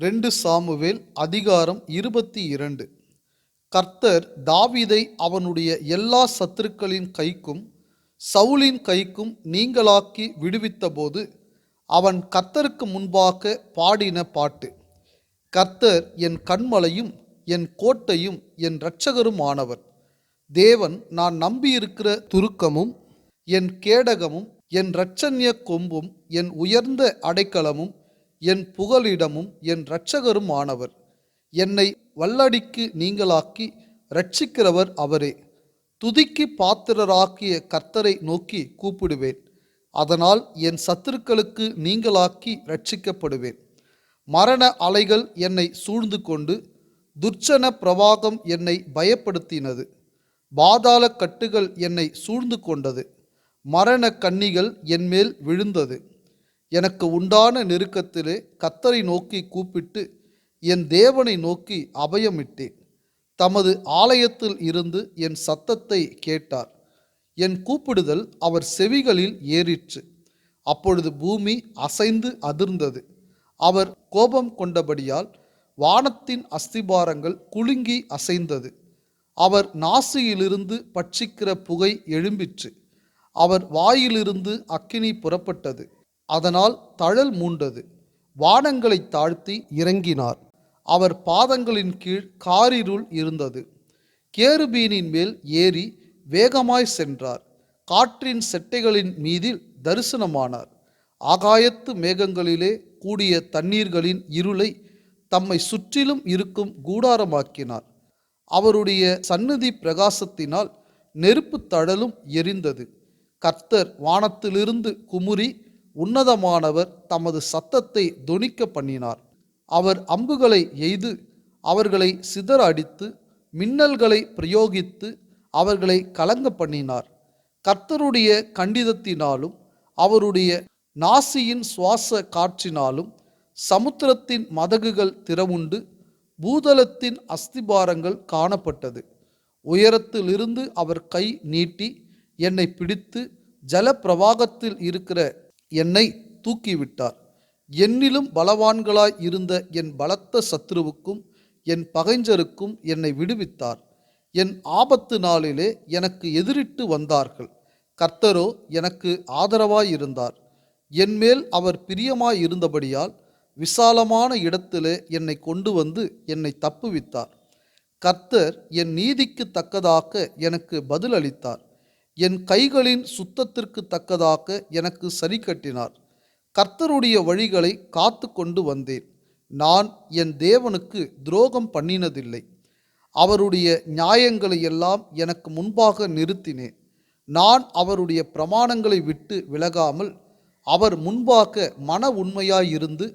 ரெண்டு சாமுவேல் அதிகாரம் இருபத்தி இரண்டு. கர்த்தர் தாவிதை அவனுடைய எல்லா சத்துருக்களின் கைக்கும் சவுலின் கைக்கும் நீங்களாக்கி விடுவித்தபோது அவன் கர்த்தருக்கு முன்பாக பாடின பாட்டு கர்த்தர் என் கண்மலையும் என் கோட்டையும் என் இரட்சகருமானவர். தேவன் நான் நம்பியிருக்கிற துருக்கமும் என் கேடகமும் என் இரட்சண்ய கொம்பும் என் உயர்ந்த அடைக்கலமும் என் புகலிடமும் என் இரட்சகரும் ஆனவர். என்னை வல்லடிக்கு நீங்களாக்கி ரட்சிக்கிறவர் அவரே. துதிக்கு பாத்திரராக்கிய கர்த்தரை நோக்கி கூப்பிடுவேன். அதனால் என் சத்துருக்களுக்கு நீங்களாக்கி ரட்சிக்கப்படுவேன் மரண அலைகள் என்னை சூழ்ந்து கொண்டு துர்ச்சன பிரவாகம் என்னை பயப்படுத்தினது. பாதாள கட்டுகள் என்னை சூழ்ந்து கொண்டது. மரண கன்னிகள் என்மேல் விழுந்தது. எனக்கு உண்டான நெருக்கத்திலே கத்தரை நோக்கி கூப்பிட்டு என் தேவனை நோக்கி அபயமிட்டேன். தமது ஆலயத்தில் இருந்து என் சத்தத்தை கேட்டார். என் கூப்பிடுதல் அவர் செவிகளில் ஏறிற்று. அப்பொழுது பூமி அசைந்து அதிர்ந்தது. அவர் கோபம் கொண்டபடியால் வானத்தின் அஸ்திபாரங்கள் குலுங்கி அசைந்தது. அவர் நாசியிலிருந்து பட்சிக்கிற புகை எழும்பிற்று. அவர் வாயிலிருந்து அக்கினி புறப்பட்டது. அதனால் தழல் மூண்டது. வானங்களை தாழ்த்தி இறங்கினார். அவர் பாதங்களின் கீழ் காரிருள் இருந்தது. கேருபீனின் மேல் ஏறி வேகமாய் சென்றார். காற்றின் செட்டைகளின் மீதில் தரிசனமானார். ஆகாயத்து மேகங்களிலே கூடிய தண்ணீர்களின் இருளை தம்மை சுற்றிலும் இருக்கும் கூடாரமாக்கினார். அவருடைய சந்நிதி பிரகாசத்தினால் நெருப்பு தழலும் எரிந்தது. கர்த்தர் வானத்திலிருந்து குமுறி உன்னதமானவர் தமது சத்தத்தை தொனிக்க பண்ணினார். அவர் அம்புகளை எய்து அவர்களை சிதற அடித்து மின்னல்களை பிரயோகித்து அவர்களை கலங்க பண்ணினார். கர்த்தருடைய கண்டிதத்தினாலும் அவருடைய நாசியின் சுவாச காற்றினாலும் சமுத்திரத்தின் மதகுகள் திறவுண்டு பூதலத்தின் அஸ்திபாரங்கள் காணப்பட்டது. உயரத்திலிருந்து அவர் கை நீட்டி என்னை பிடித்து ஜலப்பிரவாகத்தில் இருக்கிற என்னை தூக்கிவிட்டார். என்னிலும் பலவான்களாய் இருந்த என் பலத்த சத்ருவுக்கும் என் பகைஞ்சருக்கும் என்னை விடுவித்தார். என் ஆபத்து நாளிலே எனக்கு எதிரிட்டு வந்தார்கள். கர்த்தரோ எனக்கு ஆதரவாயிருந்தார். என்மேல் அவர் பிரியமாய் இருந்தபடியால் விசாலமான இடத்திலே என்னை கொண்டு வந்து என்னை தப்புவித்தார். கர்த்தர் என் நீதிக்கு தக்கதாக எனக்கு பதிலளித்தார். என் கைகளின் சுத்தத்திற்கு தக்கதாக எனக்கு சரி கட்டினார். கர்த்தருடைய வழிகளை காத்து கொண்டு வந்தேன். நான் என் தேவனுக்கு துரோகம் பண்ணினதில்லை. அவருடைய நியாயங்களை எல்லாம் எனக்கு முன்பாக நிறுத்தினேன். நான் அவருடைய பிரமாணங்களை விட்டு விலகாமல் அவர் முன்பாக மன உண்மையாயிருந்து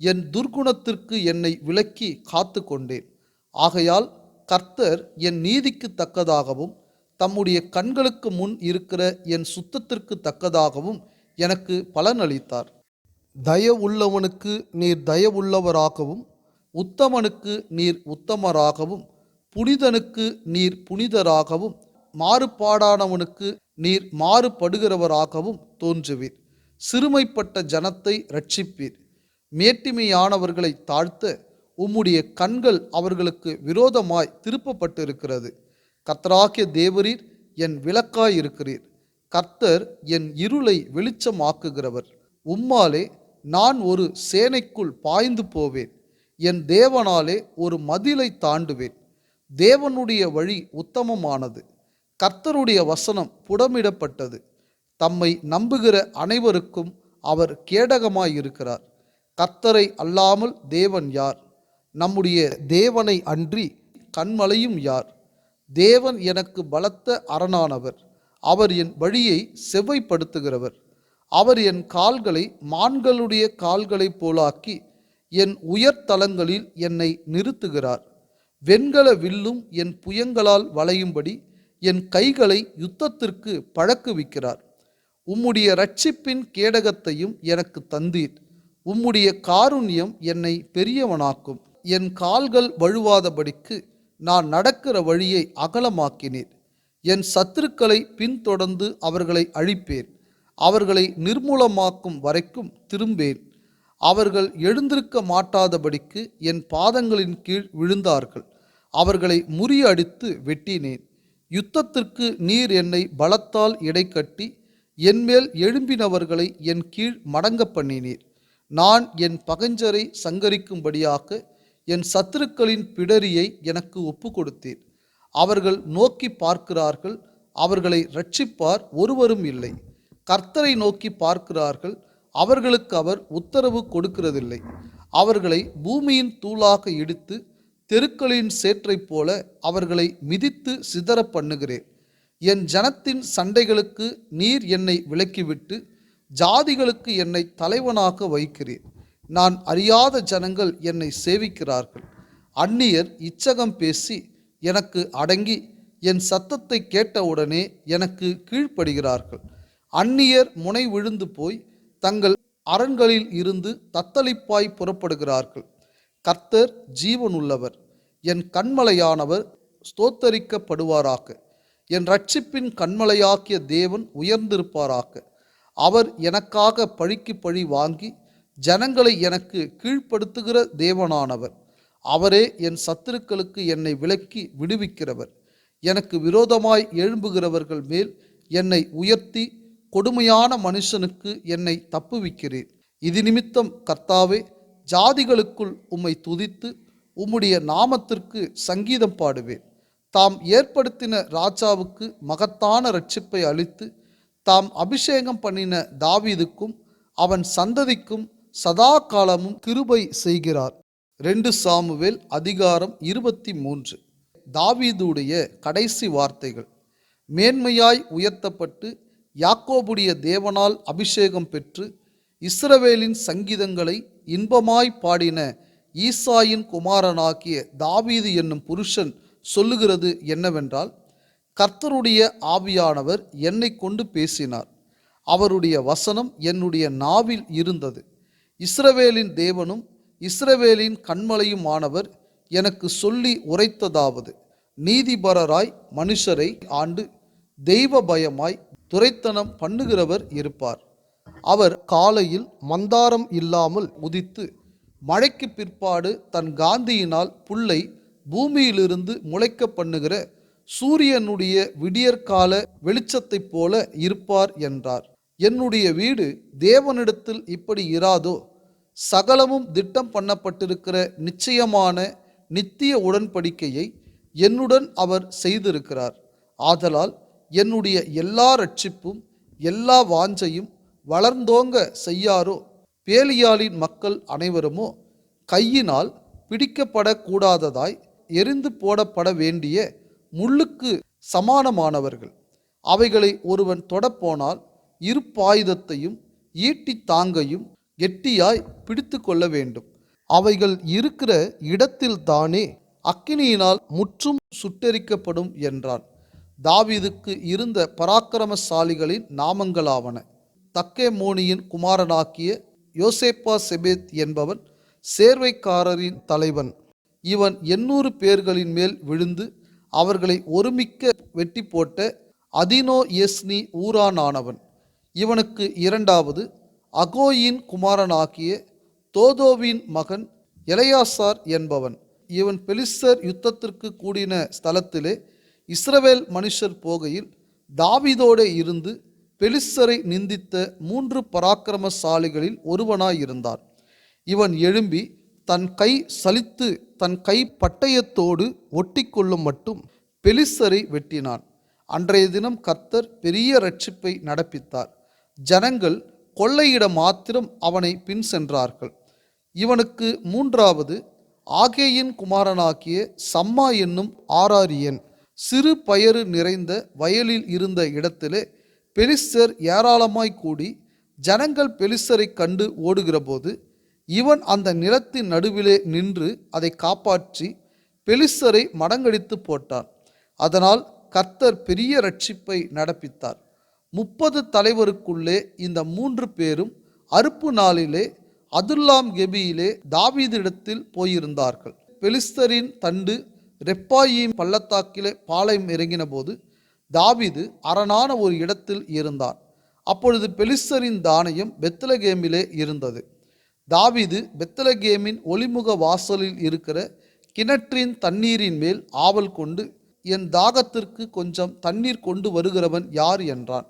என் துர்குணத்திற்கு என்னை விலக்கி காத்து கொண்டேன் ஆகையால் கர்த்தர் என் நீதிக்கு தக்கதாகவும் தம்முடைய கண்களுக்கு முன் இருக்கிற என் சுத்தத்திற்கு தக்கதாகவும் எனக்கு பலனளித்தார். தயவுள்ளவனுக்கு நீர் தயவுள்ளவராகவும் உத்தமனுக்கு நீர் உத்தமராகவும் புனிதனுக்கு நீர் புனிதராகவும் மாறுபாடானவனுக்கு நீர் மாறுபடுகிறவராகவும் தோன்றுவீர். சிறுமைப்பட்ட ஜனத்தை ரட்சிப்பீர் மேட்டிமையானவர்களை தாழ்த்த உம்முடைய கண்கள் அவர்களுக்கு விரோதமாய் திருப்பப்பட்டிருக்கிறது. கர்த்தராகிய தேவரீர் என் விளக்காய் இருக்கிறீர் கர்த்தர் என் இருளை வெளிச்சமாக்குகிறவர். உம்மாலே நான் ஒரு சேனைக்குள் பாய்ந்து போவேன். என் தேவனாலே ஒரு மதிலை தாண்டுவேன். தேவனுடைய வழி உத்தமமானது. கர்த்தருடைய வசனம் புடமிடப்பட்டது. தம்மை நம்புகிற அனைவருக்கும் அவர் கேடகமாயிருக்கிறார். கர்த்தரை அல்லாமல் தேவன் யார்? நம்முடைய தேவனை அன்றி கண்மலையும் யார்? தேவன் எனக்கு பலத்த அரணானவர். அவர் என் வழியை செவ்வைப்படுத்துகிறவர். அவர் என் கால்களை மான்களுடைய கால்களைப் போலாக்கி என் உயர்தலங்களில் என்னை நிறுத்துகிறார். வெண்கல வில்லும் என் புயங்களால் வளையும்படி என் கைகளை யுத்தத்திற்கு பழக்குவிக்கிறார். உம்முடைய ரட்சிப்பின் கேடகத்தையும் எனக்கு தந்தீர். உம்முடைய காருண்யம் என்னை பெரியவனாக்கும். என் கால்கள் வழுவாதபடிக்கு நான் நடக்கிற வழியை அகலமாக்கினீர். என் சத்துருக்களை பின்தொடர்ந்து அவர்களை அழிப்பேன். அவர்களை நிர்மூலமாக்கும் வரைக்கும் திரும்பேன். அவர்கள் எழுந்திருக்க மாட்டாதபடிக்கு என் பாதங்களின் கீழ் விழுந்தார்கள். அவர்களை முறியடித்து வெட்டினேன். யுத்தத்திற்கு நீர் என்னை பலத்தால் இடைக்கட்டி என்மேல் எழும்பினவர்களை என் கீழ் மடங்க பண்ணினீர். நான் என் பகஞ்சரை சங்கரிக்கும்படியாக என் சத்துருக்களின் பிடரியை எனக்கு ஒப்பு கொடுத்தீர் அவர்கள் நோக்கி பார்க்கிறார்கள் அவர்களை ரட்சிப்பார் ஒருவரும் இல்லை. கர்த்தரை நோக்கி பார்க்கிறார்கள் அவர்களுக்கு அவர் உத்தரவு கொடுக்கிறதில்லை. அவர்களை பூமியின் தூளாக இடித்து தெருக்களின் சேற்றைப் போல அவர்களை மிதித்து சிதற பண்ணுகிறேன் என் ஜனத்தின் சண்டைகளுக்கு நீர் என்னை விலக்கிவிட்டு ஜாதிகளுக்கு என்னை தலைவனாக வைக்கிறேன். நான் அறியாத ஜனங்கள் என்னை சேவிக்கிறார்கள். அந்நியர் இச்சகம் பேசி எனக்கு அடங்கி என் சத்தத்தை கேட்டவுடனே எனக்கு கீழ்ப்படுகிறார்கள். அந்நியர் முனை விழுந்து போய் தங்கள் அரண்களில் இருந்து தத்தளிப்பாய் புறப்படுகிறார்கள். கர்த்தர் ஜீவனுள்ளவர் என் கண்மலையானவர் ஸ்தோத்தரிக்கப்படுவாராக. என் ரட்சிப்பின் கண்மலையாக்கிய தேவன் உயர்ந்திருப்பாராக. அவர் எனக்காக பழிக்கு பழி வாங்கி ஜனங்களை எனக்கு கீழ்ப்படுத்துகிற தேவனானவர். அவரே என் சத்துருக்களுக்கு என்னை விலக்கி விடுவிக்கிறவர். எனக்கு விரோதமாய் எழும்புகிறவர்கள் மேல் என்னை உயர்த்தி கொடுமையான மனுஷனுக்கு என்னை தப்புவிக்கிறேன் இது நிமித்தம் கர்த்தாவே ஜாதிகளுக்குள் உம்மை துதித்து உம்முடைய நாமத்திற்கு சங்கீதம் பாடுவேன். தாம் ஏற்படுத்தின ராஜாவுக்கு மகத்தான ரட்சிப்பை அளித்து தாம் அபிஷேகம் பண்ணின தாவீதுக்கும் அவன் சந்ததிக்கும் சதா காலமும் கிருபை செய்கிறார். ரெண்டு சாமுவேல் அதிகாரம் இருபத்தி மூன்று தாவீதுடைய கடைசி வார்த்தைகள். மேன்மையாய் உயர்த்தப்பட்டு யாக்கோபுடைய தேவனால் அபிஷேகம் பெற்று இஸ்ரவேலின் சங்கீதங்களை இன்பமாய் பாடின ஈசாயின் குமாரனாகிய தாவீது என்னும் புருஷன் சொல்லுகிறது என்னவென்றால் கர்த்தருடைய ஆவியானவர் என்னை கொண்டு பேசினார். அவருடைய வசனம் என்னுடைய நாவில் இருந்தது. இஸ்ரவேலின் தேவனும் இஸ்ரவேலின் கண்மலையுமானவர் எனக்கு சொல்லி உரைத்ததாவது நீதிபரராய் மனுஷரை ஆண்டு தெய்வ பயமாய் துரைத்தனம் பண்ணுகிறவர் இருப்பார். அவர் காலையில் மந்தாரம் இல்லாமல் உதித்து மழைக்கு பிற்பாடு தன் காந்தியினால் புல்லை பூமியிலிருந்து முளைக்க பண்ணுகிற சூரியனுடைய விடியற்கால வெளிச்சத்தைப் போல இருப்பார் என்றார். என்னுடைய வீடு தேவனிடத்தில் இப்படி இராதோ? சகலமும் திட்டம் பண்ணப்பட்டிருக்கிற நிச்சயமான நித்திய உடன்படிக்கையை என்னுடன் அவர் செய்திருக்கிறார். ஆதலால் என்னுடைய எல்லா ரட்சிப்பும் எல்லா வாஞ்சையும் வளர்ந்தோங்க செய்யாரோ? பேலியாளின் மக்கள் அனைவருமோ? கையினால் பிடிக்கப்படக்கூடாததாய் எரிந்து போடப்பட வேண்டிய முள்ளுக்கு சமானமானவர்கள். அவைகளை ஒருவன் தொடப்போனால் இருப்பாயுதத்தையும் ஈட்டி தாங்கையும் கெட்டியாய் பிடித்து கொள்ள வேண்டும். அவைகள் இருக்கிற இடத்தில் தானே அக்கினியினால் முற்றும் சுட்டெரிக்கப்படும் என்றான். தாவீதுக்கு இருந்த பராக்கிரமசாலிகளின் நாமங்களாவன. தக்கேமோனியின் குமாரனாக்கிய யோசேப்பா செபேத் என்பவன் சேர்வைக்காரரின் தலைவன். இவன் எண்ணூறு பேர்களின் மேல் விழுந்து அவர்களை ஒருமிக்க வெட்டி போட்ட அதினோ எஸ்னி ஊரானானவன். இவனுக்கு இரண்டாவது அகோயின் குமாரனாகிய தோதோவின் மகன் எலையாசார் என்பவன். இவன் பெலிஸ்தர் யுத்தத்திற்கு கூடின ஸ்தலத்திலே இஸ்ரவேல் மனுஷர் போகையில் தாவிதோடே இருந்து பெலிஸ்தரை நிந்தித்த மூன்று பராக்கிரமசாலிகளில் ஒருவனாயிருந்தான். இவன் எழும்பி தன் கை சலித்து தன் கை பட்டயத்தோடு ஒட்டிக்கொள்ளும் மட்டும் பெலிஸ்தரை வெட்டினான். அன்றைய தினம் கர்த்தர் பெரிய ரட்சிப்பை நடப்பித்தார். ஜனங்கள் கொள்ளையிட மாத்திரம் அவனை பின் சென்றார்கள். இவனுக்கு மூன்றாவது ஆகேயின் குமாரனாகிய சம்மா என்னும் ஆராரியன் சிறு பயறு நிறைந்த வயலில் இருந்த இடத்திலே பெலிஸ்தர் ஏராளமாய் கூடி ஜனங்கள் பெலிஸ்தரை கண்டு ஓடுகிறபோது இவன் அந்த நிலத்தின் நடுவிலே நின்று அதை காப்பாற்றி பெலிஸ்தரை மடங்கடித்து போட்டான். அதனால் கர்த்தர் பெரிய ரட்சிப்பை நடப்பித்தார். முப்பது தலைவருக்குள்ளே இந்த மூன்று பேரும் அறுப்பு நாளிலே அதுல்லாம் கெபியிலே தாவீதிடத்தில் போயிருந்தார்கள். பெலிஸ்தரின் தண்டு ரெப்பாயிம் பள்ளத்தாக்கிலே பாளையம் இறங்கின போது தாவீது அரணான ஒரு இடத்தில் இருந்தான். அப்பொழுது பெலிஸ்தரின் தானியம் பெத்தலகேமிலே இருந்தது. தாவிது பெத்தலகேமின் ஒளிமுக வாசலில் இருக்கிற கிணற்றின் தண்ணீரின் மேல் ஆவல் கொண்டு என் தாகத்திற்கு கொஞ்சம் தண்ணீர் கொண்டு வருகிறவன் யார்? என்றான்.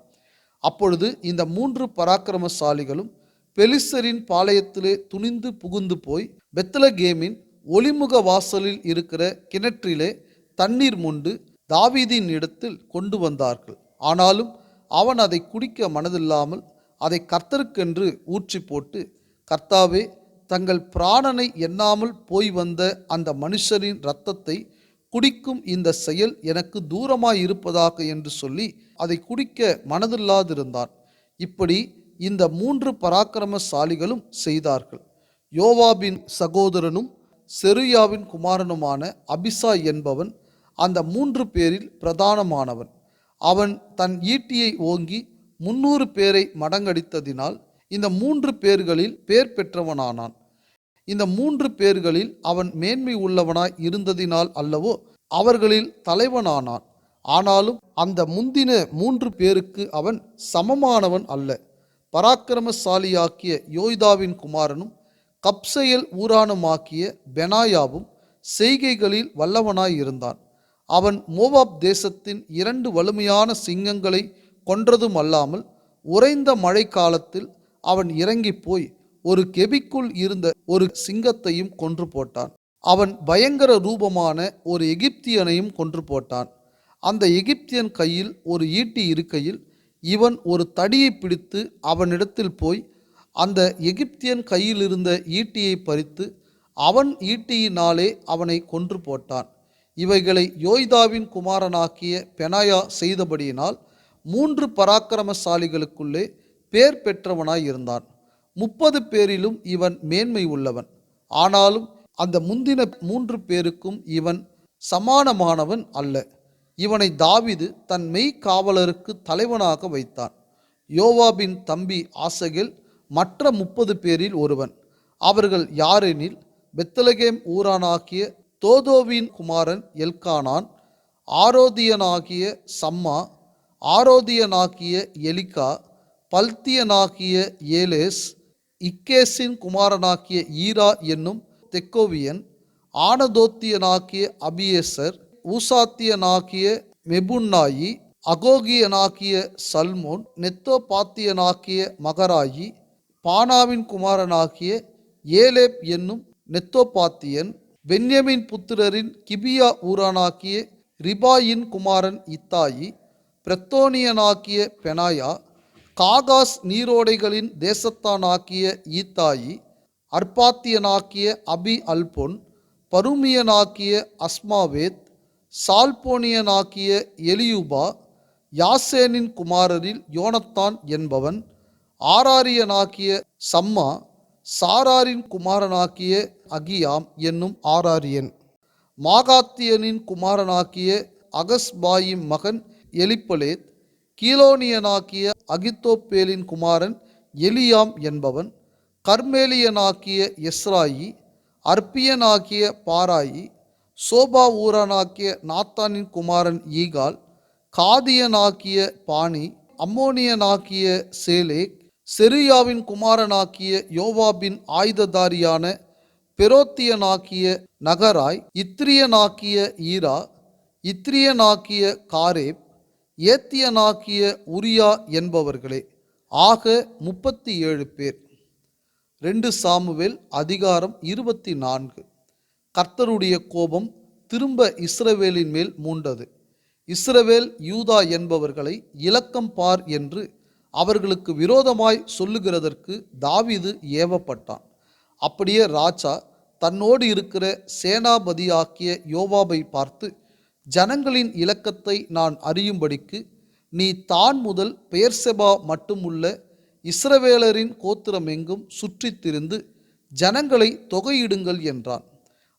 அப்பொழுது இந்த மூன்று பராக்கிரமசாலிகளும் பெலிஸ்தரின் பாளையத்திலே துணிந்து புகுந்து போய் பெத்தலகேமின் ஒளிமுக வாசலில் இருக்கிற கிணற்றிலே தண்ணீர் முண்டு தாவீதின் இடத்தில் கொண்டு வந்தார்கள். ஆனாலும் அவன் அதை குடிக்க மனதில்லாமல் அதை கர்த்தருக்கென்று ஊற்றி போட்டு கர்த்தாவே தங்கள் பிராணனை எண்ணாமல் போய் வந்த அந்த மனுஷரின் இரத்தத்தை குடிக்கும் இந்த செயல் எனக்கு தூரமாய் இருப்பதாக என்று சொல்லி அதை குடிக்க மனதில்லாதிருந்தான். இப்படி இந்த மூன்று பராக்கிரமசாலிகளும் செய்தார்கள். யோவாபின் சகோதரனும் செருயாவின் குமாரனுமான அபிசா என்பவன் அந்த மூன்று பேரில் பிரதானமானவன். அவன் தன் ஈட்டியை ஓங்கி முன்னூறு பேரை மடங்கடித்ததினால் இந்த மூன்று பேர்களில் பேர் பெற்றவனானான். இந்த மூன்று பேர்களில் அவன் மேன்மை உள்ளவனாய் இருந்ததினால் அல்லவோ அவர்களில் தலைவனானான். ஆனாலும் அந்த முந்தின மூன்று பேருக்கு அவன் சமமானவன் அல்ல. பராக்கிரமசாலியாக்கிய யோய்தாவின் குமாரனும் கப்சையல் ஊரானுமாக்கிய பெனாயாவும் செய்கைகளில் வல்லவனாய் இருந்தான். அவன் மோவாப் தேசத்தின் இரண்டு வலிமையான சிங்கங்களை கொன்றதும் அல்லாமல் உறைந்த மழை காலத்தில் அவன் இறங்கி போய் ஒரு கெபிக்குள் இருந்த ஒரு சிங்கத்தையும் கொன்று போட்டான். அவன் பயங்கர ரூபமான ஒரு எகிப்தியனையும் கொன்று போட்டான். அந்த எகிப்தியன் கையில் ஒரு ஈட்டி இருக்கையில் இவன் ஒரு தடியை பிடித்து அவனிடத்தில் போய் அந்த எகிப்தியன் கையில் இருந்த ஈட்டியை பறித்து அவன் ஈட்டியினாலே அவனை கொன்று போட்டான். இவைகளை யோய்தாவின் குமாரனாக்கிய பெனாயா செய்தபடியினால் மூன்று பராக்கிரமசாலிகளுக்குள்ளே பேர் பெற்றவனாய் இருந்தான். முப்பது பேரிலும் இவன் மேன்மை உள்ளவன். ஆனாலும் அந்த முந்தின மூன்று பேருக்கும் இவன் சமானமானவன் அல்ல. இவனை தாவிது தன் மெய் காவலருக்கு தலைவனாக வைத்தான். யோவாபின் தம்பி ஆசகில் மற்ற முப்பது பேரில் ஒருவன். அவர்கள் யாரெனில்? பெத்தலகேம் ஊரானாகிய தோதோவின் குமாரன் எல்கானான் ஆரோதியனாகிய சம்மா ஆரோதியனாகிய எலிகா பல்தியனாகிய ஏலேஸ் இக்கேசின் குமாரனாக்கிய ஈரா என்னும் தெக்கோவியன் ஆனதோத்தியனாக்கிய அபியேசர் ஊசாத்தியனாகிய மெபுன்னாயி அகோகியனாக்கிய சல்மோன் நெத்தோபாத்தியனாக்கிய மகராயி பானாவின் குமாரனாகிய ஏலேப் என்னும் நெத்தோபாத்தியன் பென்யமின் புத்திரரின் கிபியா ஊரானாக்கிய ரிபாயின் குமாரன் இத்தாயி பிரத்தோனியனாக்கிய பெனாயா காகாஸ் நீரோடைகளின் தேசத்தானாக்கிய ஈத்தாயி அர்பாத்தியனாக்கிய அபி அல்பொன் பருமியனாக்கிய அஸ்மாவேத் சால்போனியனாக்கிய எலியுபா யாசேனின் குமாரரில் யோனத்தான் என்பவன் ஆராரியனாக்கிய சம்மா சாராரின் குமாரனாக்கிய அகியாம் என்னும் ஆராரியன். மாகாத்தியனின் குமாரனாக்கிய அகஸ்பாயின் மகன் எலிப்பலேத் கீலோனியனாக்கிய அகித்தோப்பேலின் குமாரன் எலியாம் என்பவன் கர்மேலியனாக்கிய எஸ்ராயி அர்ப்பியனாக்கிய பாராயி சோபா ஊரானாக்கிய நாத்தானின் குமாரன் ஈகால் காதியனாக்கிய பாணி அம்மோனியனாக்கிய சேலேக் செரியாவின் குமாரனாக்கிய யோவாபின் ஆயுததாரியான பெரோத்தியனாக்கிய நகராய் இத்ரியனாக்கிய ஈரா இத்ரியனாக்கிய காரேப் ஏத்தியனாக்கிய உரியா என்பவர்களே ஆக முப்பத்தி ஏழு பேர். ரெண்டு சாமுவேல் அதிகாரம் இருபத்தி நான்கு கர்த்தருடைய கோபம் திரும்ப இஸ்ரவேலின் மேல் மூண்டது. இஸ்ரவேல் யூதா என்பவர்களை இலக்கம் பார் என்று அவர்களுக்கு விரோதமாய் சொல்லுகிறதற்கு தாவிது ஏவப்பட்டான். அப்படியே ராஜா தன்னோடு இருக்கிற சேனாபதியாக்கிய யோவாபை பார்த்து ஜனங்களின் இலக்கத்தை நான் அறியும்படிக்கு நீ தான் முதல் பெயர்செபா மட்டுமுள்ள இஸ்ரவேலரின் கோத்திரமெங்கும் எங்கும் சுற்றித்திருந்து ஜனங்களை தொகையிடுங்கள் என்றான்.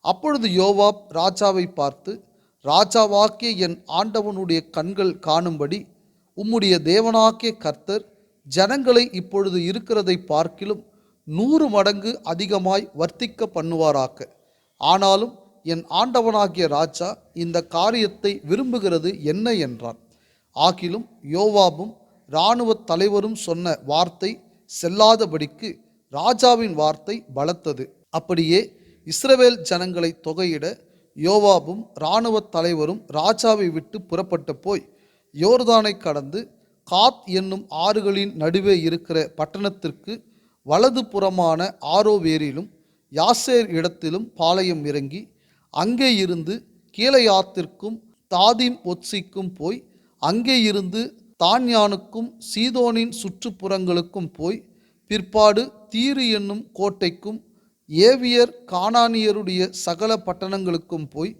அப்பொழுது யோவாப் ராஜாவை பார்த்து ராஜாவாக்கிய என் ஆண்டவனுடைய கண்கள் காணும்படி உம்முடைய தேவனாக்கிய கர்த்தர் ஜனங்களை இப்பொழுது இருக்கிறதை பார்க்கிலும் நூறு மடங்கு அதிகமாய் வர்த்திக்க பண்ணுவாராக்க ஆனாலும் என் ஆண்டவனாகிய ராஜா இந்த காரியத்தை விரும்புகிறது என்ன என்றான். ஆகிலும் யோவாபும் இராணுவ தலைவரும் சொன்ன வார்த்தை செல்லாதபடிக்கு ராஜாவின் வார்த்தை பலத்தது. அப்படியே இஸ்ரவேல் ஜனங்களை தொகையிட யோவாபும் இராணுவ தலைவரும் ராஜாவை விட்டு புறப்பட்டு போய் யோர்தானை கடந்து காத் என்னும் ஆறுகளின் நடுவே இருக்கிற பட்டணத்திற்கு வலது புறமான ஆரோவேரிலும் யாசேர் இடத்திலும் பாளையம் இறங்கி அங்கே இருந்து கீழையாத்திற்கும் தாதிம் ஒத்சிக்கும் போய் அங்கே இருந்து தான்யானுக்கும் சீதோனின் சுற்றுப்புறங்களுக்கும் போய் பிற்பாடு தீரு என்னும் கோட்டைக்கும் ஏவியர் கானானியருடைய சகல பட்டணங்களுக்கும் போய்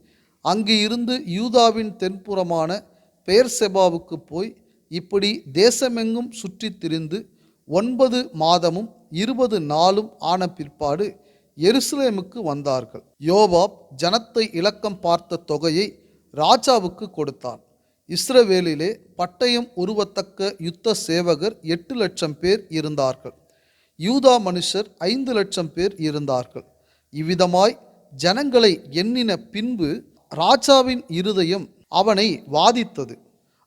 அங்கு இருந்து யூதாவின் தென்புறமான பெயர்செபாவுக்கு போய் இப்படி தேசமெங்கும் சுற்றித் திரிந்து ஒன்பது மாதமும் இருபது நாளும் ஆன பிற்பாடு எருசலேமுக்கு வந்தார்கள். யோவாப் ஜனத்தை இலக்கம் பார்த்த தொகையை ராஜாவுக்கு கொடுத்தான். இஸ்ரவேலிலே பட்டயம் உருவத்தக்க யுத்த சேவகர் எட்டு லட்சம் பேர் இருந்தார்கள். யூதா மனுஷர் ஐந்து லட்சம் பேர் இருந்தார்கள். இவ்விதமாய் ஜனங்களை எண்ணின பின்பு ராஜாவின் இருதயம் அவனை வாதித்தது.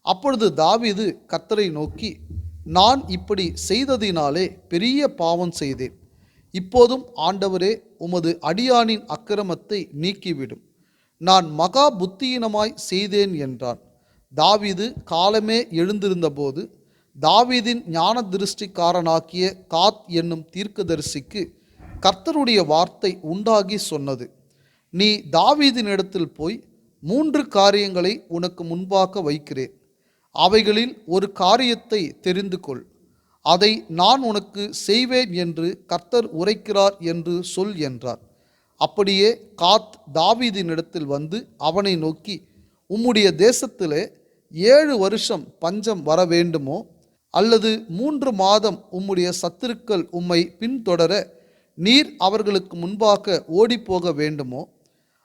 அப்பொழுது தாவிது கத்தரை நோக்கி நான் இப்படி செய்ததினாலே பெரிய பாவம் செய்தேன். இப்போதும் ஆண்டவரே உமது அடியானின் அக்கிரமத்தை நீக்கிவிடும். நான் மகா புத்தியினமாய் செய்தேன் என்றான். தாவீது காலமே எழுந்திருந்தபோது தாவீதின் ஞான திருஷ்டிக்காரனாக்கிய காத் என்னும் தீர்க்கதரிசிக்கு கர்த்தருடைய வார்த்தை உண்டாகி சொன்னது. நீ தாவீதினிடத்தில் போய் மூன்று காரியங்களை உனக்கு முன்பாக வைக்கிறேன். அவைகளில் ஒரு காரியத்தை தெரிந்து கொள் அதை நான் உனக்கு செய்வேன் என்று கர்த்தர் உரைக்கிறார் என்று சொல் என்றார். அப்படியே காத் தாவீதினிடத்தில் வந்து அவனை நோக்கி உம்முடைய தேசத்திலே ஏழு வருஷம் பஞ்சம் வர வேண்டுமோ? அல்லது மூன்று மாதம் உம்முடைய சத்துருக்கள் உம்மை பின்தொடர நீர் அவர்களுக்கு முன்பாக ஓடிப்போக வேண்டுமோ?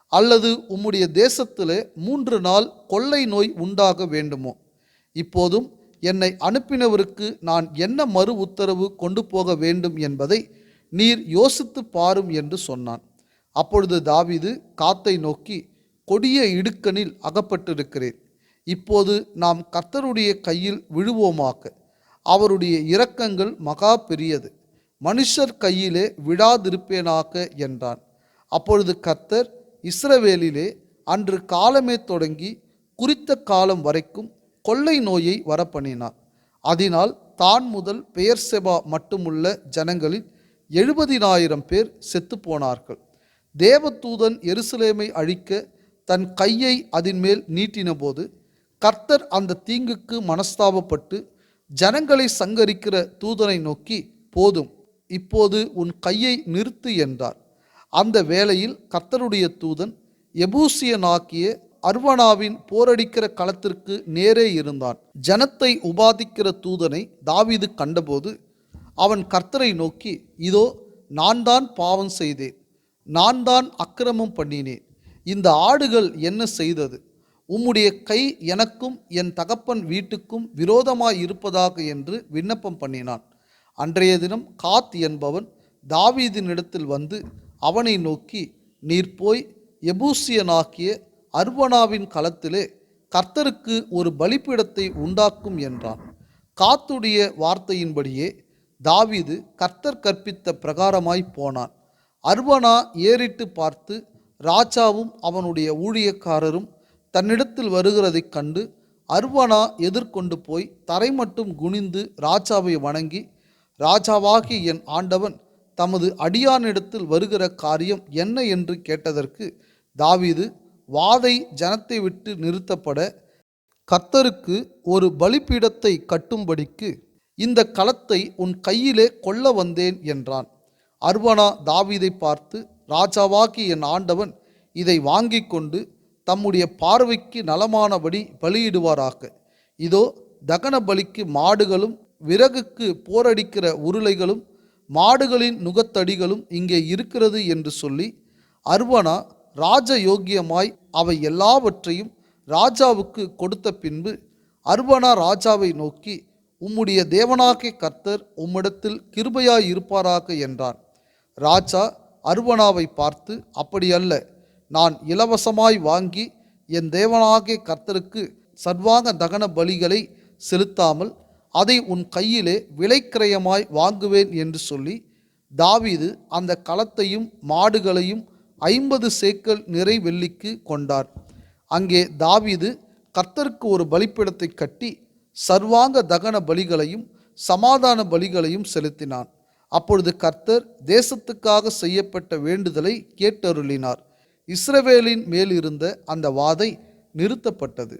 அல்லது உம்முடைய தேசத்திலே மூன்று நாள் கொள்ளை நோய் உண்டாக வேண்டுமோ? இப்போதும் என்னை அனுப்பினவருக்கு நான் என்ன மறு உத்தரவு கொண்டு போக வேண்டும் என்பதை நீர் யோசித்து பாரும் என்று சொன்னான். அப்பொழுது தாவிது காத்தை நோக்கி கொடிய இடுக்கனில் அகப்பட்டிருக்கிறேன். இப்போது நாம் கர்த்தருடைய கையில் விழுவோமாக்க அவருடைய இரக்கங்கள் மகா பெரியது. மனுஷர் கையிலே விடாதிருப்பேனாக என்றான். அப்பொழுது கர்த்தர் இஸ்ரவேலிலே அன்று காலமே தொடங்கி குறித்த காலம் வரைக்கும் கொள்ளை நோயை வரப்பண்ணினார். அதனால் தான் முதல் பெயர் செபா மட்டுமுள்ள ஜனங்களில் எழுபதினாயிரம் பேர் செத்து போனார்கள். தேவதூதன் எருசலேமை அழிக்க தன் கையை அதன் மேல் நீட்டினபோது கர்த்தர் அந்த தீங்குக்கு மனஸ்தாபப்பட்டு ஜனங்களை சங்கரிக்கிற தூதனை நோக்கி போதும் இப்போது உன் கையை நிறுத்து என்றார். அந்த வேளையில் கர்த்தருடைய தூதன் எபூசியனாக்கிய அர்வனாவின் போரடிக்கிற களத்திற்கு நேரே இருந்தான். ஜனத்தை உபாதிக்கிற தூதனை தாவீது கண்டபோது அவன் கர்த்தரை நோக்கி இதோ நான் தான் பாவம் செய்தேன். நான் தான் அக்கிரமம் பண்ணினேன். இந்த ஆடுகள் என்ன செய்தது? உம்முடைய கை எனக்கும் என் தகப்பன் வீட்டுக்கும் விரோதமாய் இருப்பதாக என்று விண்ணப்பம் பண்ணினான். அன்றைய தினம் காத் என்பவன் தாவீதினிடத்தில் வந்து அவனை நோக்கி நீர் போய் எபூசியனாக்கிய அர்வனாவின் களத்திலே கர்த்தருக்கு ஒரு பலிப்பிடத்தை உண்டாக்கும் என்றான். காத்துடைய வார்த்தையின்படியே தாவீது கர்த்தர் கற்பித்த பிரகாரமாய் போனான். அர்வனா ஏறிட்டு பார்த்து ராஜாவும் அவனுடைய ஊழியக்காரரும் தன்னிடத்தில் வருகிறதைக் கண்டு அர்வனா எதிர்கொண்டு போய் தரை மட்டும் குனிந்து ராஜாவை வணங்கி ராஜாவாகி என் ஆண்டவன் தமது அடியானிடத்தில் வருகிற காரியம் என்ன? என்று கேட்டதற்கு தாவீது வாதை ஜனத்தை விட்டு நிறுத்தப்பட கர்த்தருக்கு ஒரு பலிப்பீடத்தை கட்டும்படிக்கு இந்த களத்தை உன் கையிலே கொள்ள வந்தேன் என்றான். அர்வனா தாவீதை பார்த்து ராஜாவாகி என் ஆண்டவன் இதை வாங்கி கொண்டு தம்முடைய பார்வைக்கு நலமானபடி பலியிடுவாராக. இதோ தகன பலிக்கு மாடுகளும் விறகுக்கு போரடிக்கிற உருளைகளும் மாடுகளின் நுகத்தடிகளும் இங்கே இருக்கிறது என்று சொல்லி அர்வனா ராஜயோக்கியமாய் அவை எல்லாவற்றையும் ராஜாவுக்கு கொடுத்த பின்பு அர்வனா ராஜாவை நோக்கி உம்முடைய தேவனாகிய கர்த்தர் உம்மிடத்தில் கிருபையாய் இருப்பாராக என்றார் ராஜா அர்வனாவை பார்த்து அப்படியல்ல நான் இலவசமாய் வாங்கி என் தேவனாகிய கர்த்தருக்கு சர்வாங்க தகன பலிகளை செலுத்தாமல் அதை உன் கையிலே விலைக்கிரயமாய் வாங்குவேன் என்று சொல்லி தாவீது அந்த களத்தையும் மாடுகளையும் ஐம்பது சேக்கல் நிறை வெள்ளிக்கு கொண்டார். அங்கே தாவீது கர்த்தருக்கு ஒரு பலிப்பிடத்தை கட்டி சர்வாங்க தகன பலிகளையும் சமாதான பலிகளையும் செலுத்தினான். அப்பொழுது கர்த்தர் தேசத்துக்காக செய்யப்பட்ட வேண்டுதலை கேட்டருளினார். இஸ்ரவேலின் மேலிருந்த அந்த வாதை நிறுத்தப்பட்டது.